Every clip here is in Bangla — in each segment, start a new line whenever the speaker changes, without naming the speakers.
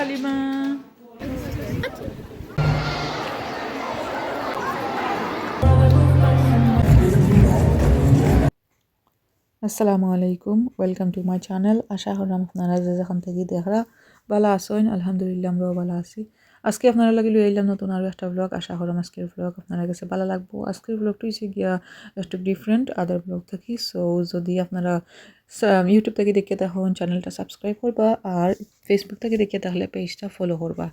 হালিমা আসসালামু আলাইকুম ওয়েলকাম টু মাই চ্যানেল আশা করলাম আপনারা যে যেখান থেকে দেখরা ভালো আসেন আলহামদুলিল্লাহ আমরাও ভালো আছি আজকে আপনারা লাগে লই এলাম নতুন আরও একটা ব্লগ আশা করলাম আজকের ব্লগ আপনারা কাছে ভালো লাগবো। আজকের ব্লগটা হচ্ছে গিয়া একটু ডিফারেন্ট আদার ব্লগ থাকি। সো যদি আপনারা ইউটিউব থেকে দেখে তখন চ্যানেলটা সাবস্ক্রাইব করবা আর ফেসবুক থেকে দেখে তাহলে পেজটা ফলো করবা।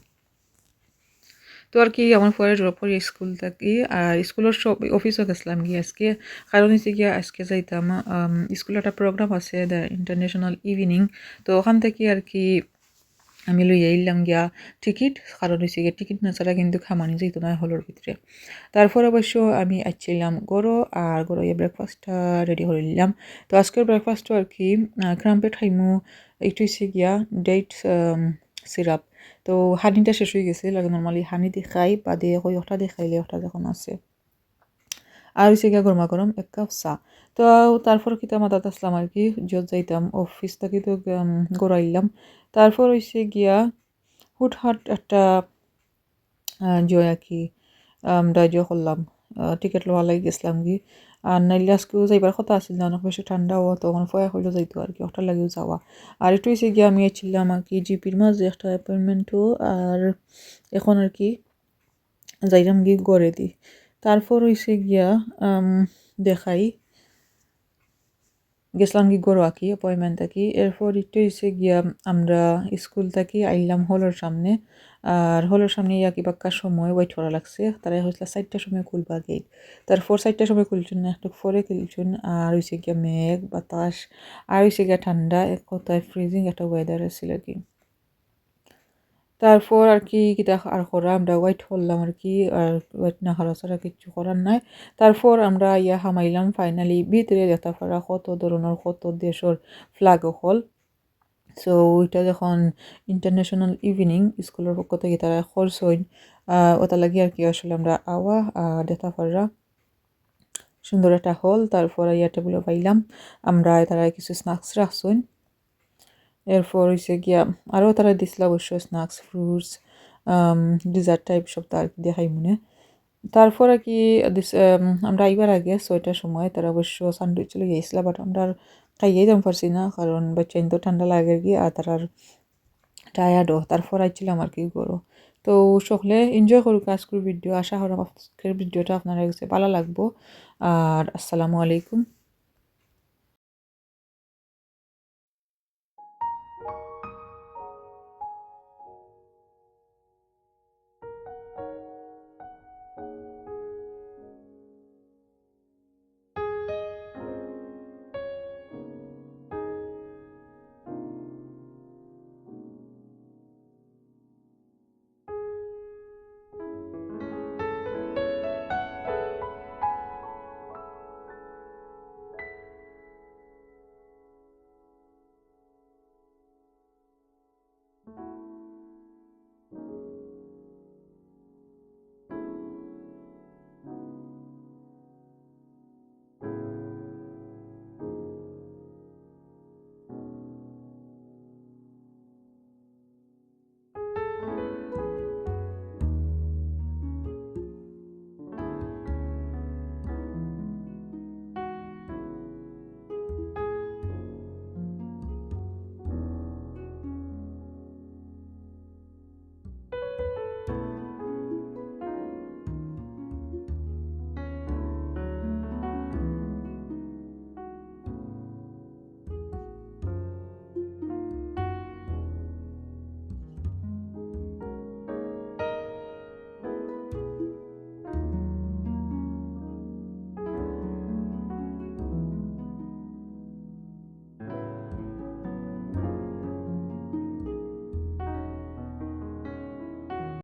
তো আর কি, আমার পরে পরে স্কুল থাকি। আর স্কুলের সব অফিসও গেছিলাম গিয়ে আজকে। কারণ হচ্ছে গিয়ে আজকে যাইতাম স্কুলে একটা প্রোগ্রাম আছে দ্য ইন্টারন্যাশনাল ইভিনিং তো ওখান থেকে আর কি আমি লই আইলাম গিয়া টিকিট কারণ হচ্ছে গিয়ে টিকিট না ছাড়া কিন্তু খামানি যেত না হলের ভিতরে। তারপর অবশ্য আমি আসছিলাম গরো আর গরো ইয়ে ব্রেকফাস্টটা রেডি করে নিলাম। তো আজকের ব্রেকফাস্টও আর কি ক্রাম্পে খাইমু একটু হচ্ছে গিয়া ডেট সিরাপ তো হানিটা শেষ হয়ে গেছে, লাগে নর্মালি হানি দি খাই বা দিয়ে ওটা দিয়ে খাইলে ওটা যখন আছে। আর হচ্ছে গিয়া গরমা গরম, এক কাপ চা। তো তারপর কিতা মাতাত আসলাম আর কি, যত যাইতাম অফিস থাকি তো গড়াইলাম তারপর হচ্ছে গিয়া হুটহাট একটা জয় কি আমরা জয় করলাম। টিকিট লওয়া লাগি গেছিলাম কি আর নাইলে আজকেও যাইবার কথা আছিল, না অনেক বেশি ঠান্ডাও তখন ফয়া হইলেও যাইতো আর কি ওটা লাগেও যাওয়া। আর একটু হয়েছে গিয়ে আমি ছিলাম আর কি, জিপির মাঝে একটা অ্যাপয়েন্টমেন্টও আর এখন আর কি, যাইলাম গিয়ে গড়ে দি। তারপর হয়েছে গিয়া দেখাই। গেছিলাম কি গরো আঁকি। অ্যাপয়েন্টমেন্ট থাকি এরপর একটু হয়েছে গিয়া, আমরা স্কুল থাকি, আইলাম হলের সামনে। আর হলের সামনে ইয়া কি বাক্কার সময় ওয়েট করা লাগছে। তারা হয়েছিল চারটার সময় খুলবা গেট তারপর চারটার সময় খুলছুন না একটু পরে খুলছুন। আর হয়েছে গিয়া মেঘ, বাতাস। আর হয়েছে গিয়া ঠান্ডা, এক কথায় ফ্রিজিং একটা ওয়েদার আছিল আর কি। তারপর আর কি কিতা আর করা, আমরা ওয়াইট করলাম আর কি, আর ওয়াইট না করা ছাড়া কিচ্ছু করার নাই। তারপর আমরা ইয়া হামাইলাম ফাইনালি ভিতরে দেখা পারা কত ধরনের, কত দেশের ফ্ল্যাগ হল। সো ওইটা যখন ইন্টারন্যাশনাল ইভিনিং স্কুলের পক্ষ থেকে তারা খরচইন ওটা লাগি আর কি আসলে আমরা আওয়া দেখা পারা সুন্দর একটা হল তারপর ইয়া টেবিলে পাইলাম। আমরা তারা কিছু স্ন্যাক্স রাখছইন এরপর হয়েছে গিয়া আরও তারা দিছিল অবশ্য স্ন্যাক্স ফ্রুটস ডিজার্ট টাইপ সব তার দেখাই মনে তারপর আর কি আমরা আইবার আগে ছয়টার সময় তারা অবশ্য স্যান্ডউইচ চলে গিয়েছিল বাট আমরা আর খাইয়েই দাম পারছি না কারণ বাচ্চা তো ঠান্ডা লাগে গিয়ে আর তার টায়ার্ডও তারপর আইছিলাম আর কি করো তো সকলে এনজয় করুক আজকের ভিডিও আশা করি আজকের ভিডিওটা আপনারা কাছে ভালো লাগবো আর আসসালামু আলাইকুম Thank you.